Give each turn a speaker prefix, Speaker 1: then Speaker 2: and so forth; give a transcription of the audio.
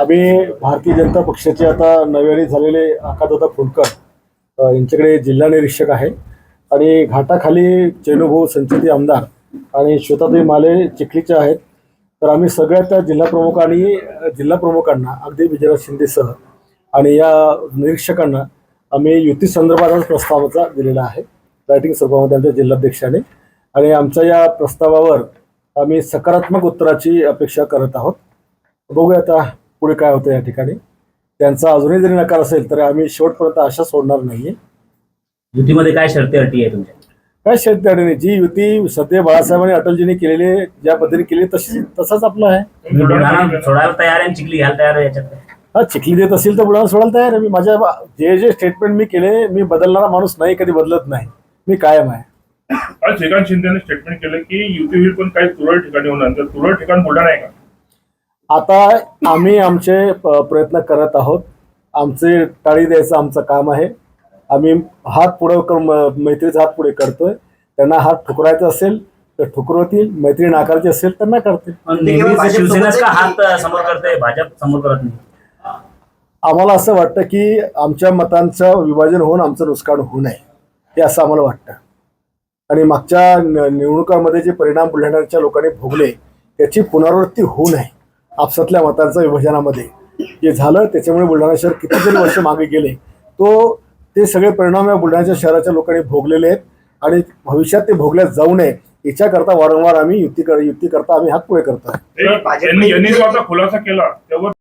Speaker 1: आम्ही भारतीय जनता पक्षाचे आता नव्याने झालेले आकाशदादा फुंडकर यांच्याकडे जिल्हा निरीक्षक आहे. आणि घाटाखाली चेनुभाऊ संचिती आमदार आणि श्वेतादेवी माले चिखलीचे आहेत. तर आम्ही सगळ्या त्या जिल्हा जिल्हाप्रमुखांना जिल्हा प्रमुखांना अगदी विजयराज शिंदेसह आणि या निरीक्षकांना आम्ही युती संदर्भातच प्रस्तावाचा दिलेला आहे. रायटिंग स्वरूपामध्ये आमच्या जिल्हाध्यक्षाने. आणि आमच्या या प्रस्तावावर आम्ही सकारात्मक उत्तराची अपेक्षा करत आहोत. बघूया आता पुढे काय होतं या ठिकाणी? त्यांचा अजूनही जरी नकार असेल तर आम्ही शेवटपर्यंत आशा सोडणार नाहीये.
Speaker 2: युतीमध्ये काय शर्ती अटी आहे तुमच्या?
Speaker 1: काय शेतकऱ्यांनी जी युती सध्या बाळासाहेबांनी अटलजींनी केलेली ज्या पद्धतीने केली तशी तसाच आपला आहे.
Speaker 2: तुम्ही बुलढाणा सोडायला तयार आहे आणि चिखली घ्यायला तयार आहे याच्यात? काय?
Speaker 1: हा चिखली देत असेल तर बुडाला सोडायला तयार आहे. मी माझ्या जे जे स्टेटमेंट मी केले मी बदलणारा माणूस नाही कधी बदलत नाही. मी कायम आहे.
Speaker 3: आज श्रीकांत शिंदेने स्टेटमेंट केलं की युती होईल पण काही तुरळक ठिकाणी होणार तर तुरळक ठिकाण बुलढाणा आहे का?
Speaker 1: आता आम्ही आमचे प्रयत्न करत आहोत. आमचे टाळी द्यायचं आमचं काम आहे. आम्ही हात पुढे करून म- मैत्रीचा हात पुढे करतोय. त्यांना हात ठुकरायचा असेल तर ठुकरवतील. मैत्री नाकारायची असेल तर
Speaker 2: शिवसेनाच हात समोर करते भाजप समोर करत नाही?
Speaker 1: आम्हाला असं वाटतं की आमच्या मतांचं विभाजन होऊन आमचं नुकसान होऊ नये. हे असं आम्हाला वाटतं. आणि मागच्या न- निवडणुकामध्ये जे परिणाम बुलढाण्याच्या लोकांनी भोगले त्याची पुनरावृत्ती होऊ नये. आपसातल्या मतांचं विभाजनामध्ये. जे झालं त्याच्यामुळे बुलढाणा शहर कितीतरी वर्ष मागे गेले. तो ते सगळे परिणाम या बुलढाण्याच्या शहराच्या लोकांनी भोगलेले आहेत आणि भविष्यात ते भोगल्या जाऊ नये याच्याकरता वारंवार आम्ही युती कर युती करता आम्ही हात पुढे करतो
Speaker 3: खुलासा केला तेव्हा